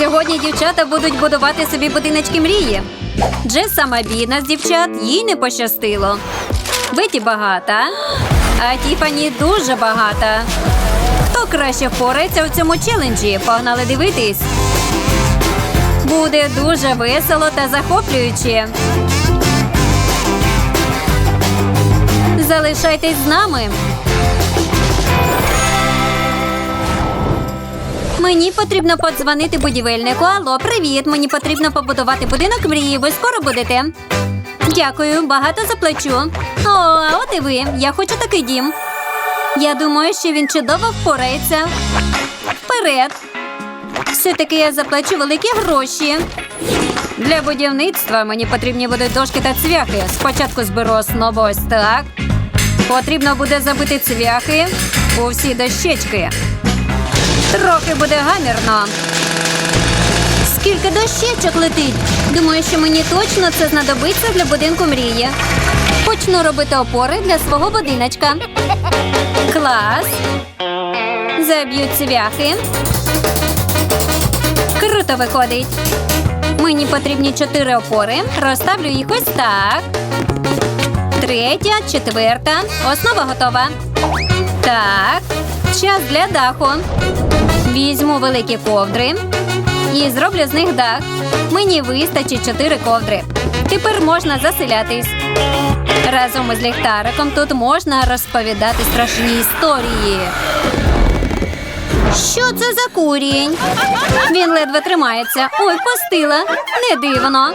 Сьогодні дівчата будуть будувати собі будиночки мрії. Джес сама бідна з дівчат, їй не пощастило. Беті багата, а Тіфані дуже багата. Хто краще впорається у цьому челенджі? Погнали дивитись. Буде дуже весело та захоплююче. Залишайтесь з нами. Мені потрібно подзвонити будівельнику. Алло, привіт. Мені потрібно побудувати будинок мрії. Ви скоро будете? Дякую, багато заплачу. О, от і ви. Я хочу такий дім. Я думаю, що він чудово впорається. Вперед. Все-таки я заплачу великі гроші. Для будівництва мені потрібні будуть дошки та цвяхи. Спочатку зберу основу ось так. Потрібно буде забити цвяхи у всі дощечки. Трохи буде гамірно. Скільки дощечок летить? Думаю, що мені точно це знадобиться для будинку мрії. Почну робити опори для свого будиночка. Клас. Заб'ю цвяхи. Круто виходить. Мені потрібні чотири опори. Розставлю їх ось так. Третя, четверта. Основа готова. Так. Час для даху. Візьму великі ковдри і зроблю з них дах. Мені вистачить чотири ковдри. Тепер можна заселятись. Разом із ліхтариком тут можна розповідати страшні історії. Що це за курінь? Він ледве тримається. Ой, пустила. Не дивно.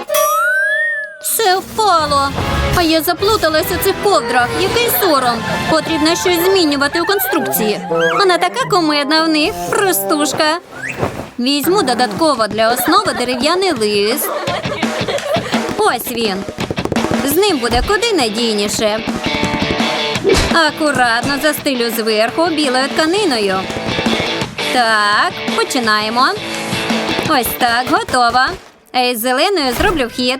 Все впало. А я заплуталась у цих ковдрах. Який сором. Потрібно щось змінювати у конструкції. Вона така кумедна в них, простушка. Візьму додатково для основи дерев'яний лист. Ось він. З ним буде куди надійніше. Акуратно застелю зверху білою тканиною. Так, починаємо. Ось так, готова. А із зеленою зроблю вхід.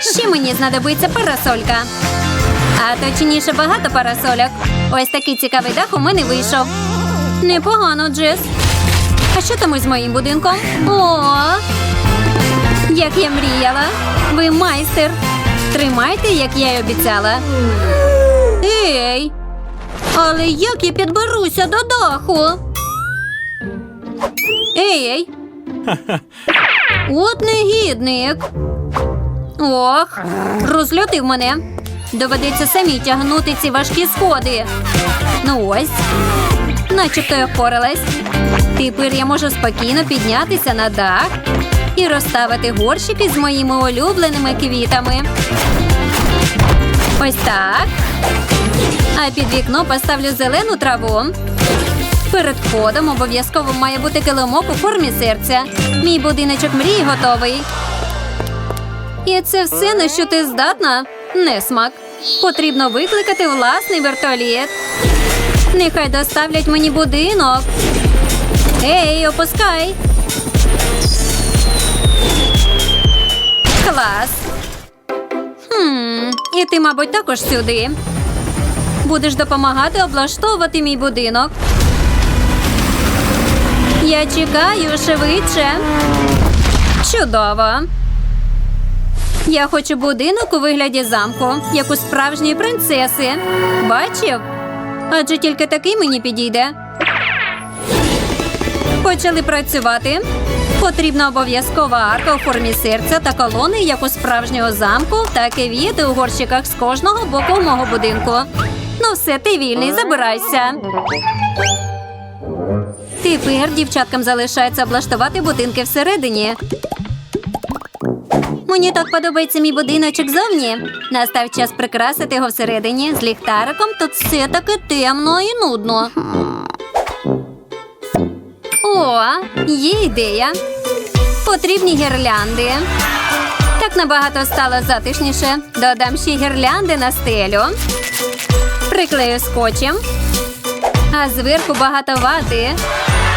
Ще мені знадобиться парасолька. А точніше багато парасольок. Ось такий цікавий дах у мене вийшов. Непогано, Джес. А що там із моїм будинком? О, як я мріяла. Ви майстер. Тримайте, як я й обіцяла. Ей! Але як я підберуся до даху? Ей! От негідник. Ох, розлютив мене. Доведеться самі тягнути ці важкі сходи. Ну ось, начебто я впоралась. Тепер я можу спокійно піднятися на дах і розставити горщики з моїми улюбленими квітами. Ось так. А під вікно поставлю зелену траву. Перед входом обов'язково має бути килимок у формі серця. Мій будиночок мрії готовий. І це все, на що ти здатна? Несмак. Потрібно викликати власний вертоліт. Нехай доставлять мені будинок. Ей, опускай. Клас. Хм, і ти, мабуть, також сюди. Будеш допомагати облаштовувати мій будинок. Я чекаю швидше. Чудово. Я хочу будинок у вигляді замку, як у справжньої принцеси. Бачив? Адже тільки такий мені підійде. Почали працювати. Потрібна обов'язкова арка у формі серця та колони, як у справжнього замку, так і віти у горщиках з кожного боку мого будинку. Ну все, ти вільний, забирайся. Тепер дівчаткам залишається облаштувати будинки всередині. Мені так подобається мій будиночок зовні. Настав час прикрасити його всередині з ліхтариком. Тут все таки темно і нудно. О, є ідея. Потрібні гірлянди. Так набагато стало затишніше. Додам ще гірлянди на стелю. Приклею скотчем. А зверху багато вати.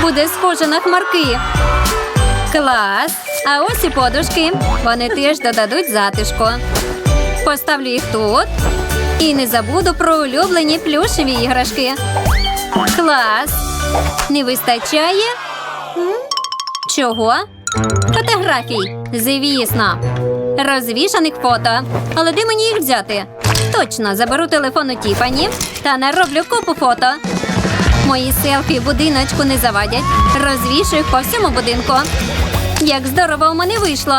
Буде схоже на хмарки. Клас. А ось і подушки. Вони теж додадуть затишку. Поставлю їх тут. І не забуду про улюблені плюшеві іграшки. Клас. Не вистачає? Чого? Фотографій, звісно. Розвішаних фото. Але де мені їх взяти? Точно, заберу телефон у Тіфані та нароблю купу фото. Мої селфі будиночку не завадять. Розвішу їх по всьому будинку. Як здорово у мене вийшло.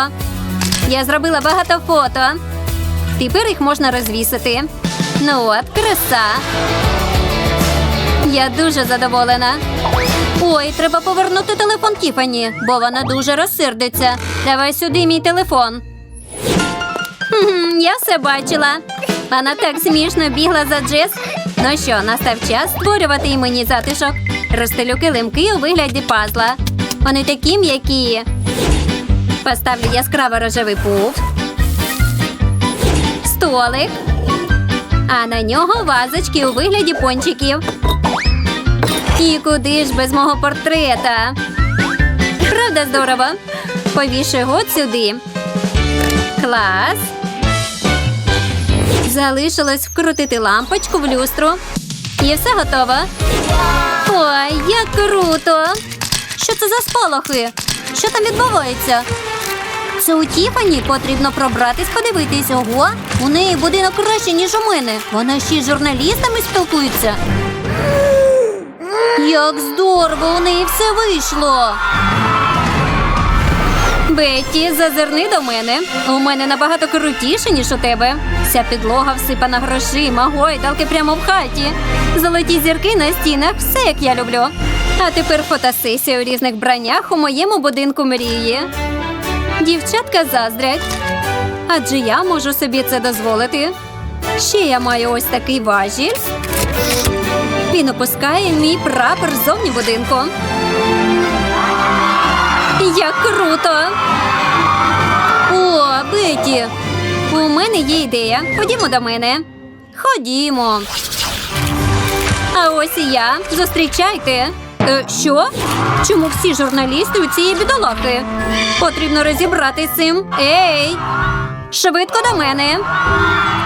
Я зробила багато фото. Тепер їх можна розвісити. Ну от, краса. Я дуже задоволена. Ой, треба повернути телефон Тіфані, бо вона дуже розсердиться. Давай сюди мій телефон. Я все бачила. Вона так смішно бігла за Джес. Ну що, настав час створювати і мені затишок. Розстелю килимки у вигляді пазла. Вони такі м'які. Поставлю яскраво рожевий пуф. Столик. А на нього вазочки у вигляді пончиків. І куди ж без мого портрета? Правда здорово? Повішу його сюди. Клас. Залишилось вкрутити лампочку в люстру. І все готово. Ой, як круто! Що це за сполохи? Що там відбувається? Це у Тіфані потрібно пробратись, подивитись. Ого, у неї будинок краще, ніж у мене. Вона ще з журналістами спілкується. Як здорово, у неї все вийшло. Бетті, зазирни до мене. У мене набагато крутіше, ніж у тебе. Вся підлога всипана грошима, гойдалки прямо в хаті. Золоті зірки на стінах, все як я люблю. А тепер фотосесія у різних браннях у моєму будинку мрії. Дівчатка заздрять. Адже я можу собі це дозволити. Ще я маю ось такий важіль. Він опускає мій прапор ззовні будинку. Як круто! О, Беті! У мене є ідея. Ходімо до мене. Ходімо. А ось і я. Зустрічайте. Е, що? Чому всі журналісти у цієї бідолахи? Потрібно розібратися з цим. Ей! Швидко до мене.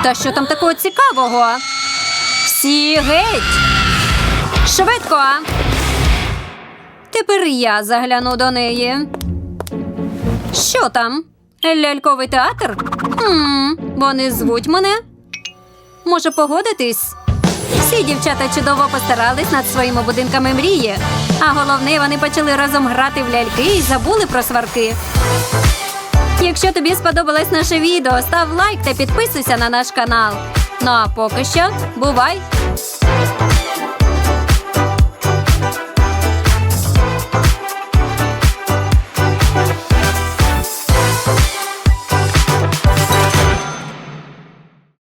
Та що там такого цікавого? Всі геть! Швидко! Тепер я загляну до неї. Що там? Ляльковий театр? Хм, вони звуть мене. Може, погодитись? Всі дівчата чудово постарались над своїми будинками мрії. А головне, вони почали разом грати в ляльки і забули про сварки. Якщо тобі сподобалось наше відео, став лайк та підписуйся на наш канал. Ну а поки що, бувай!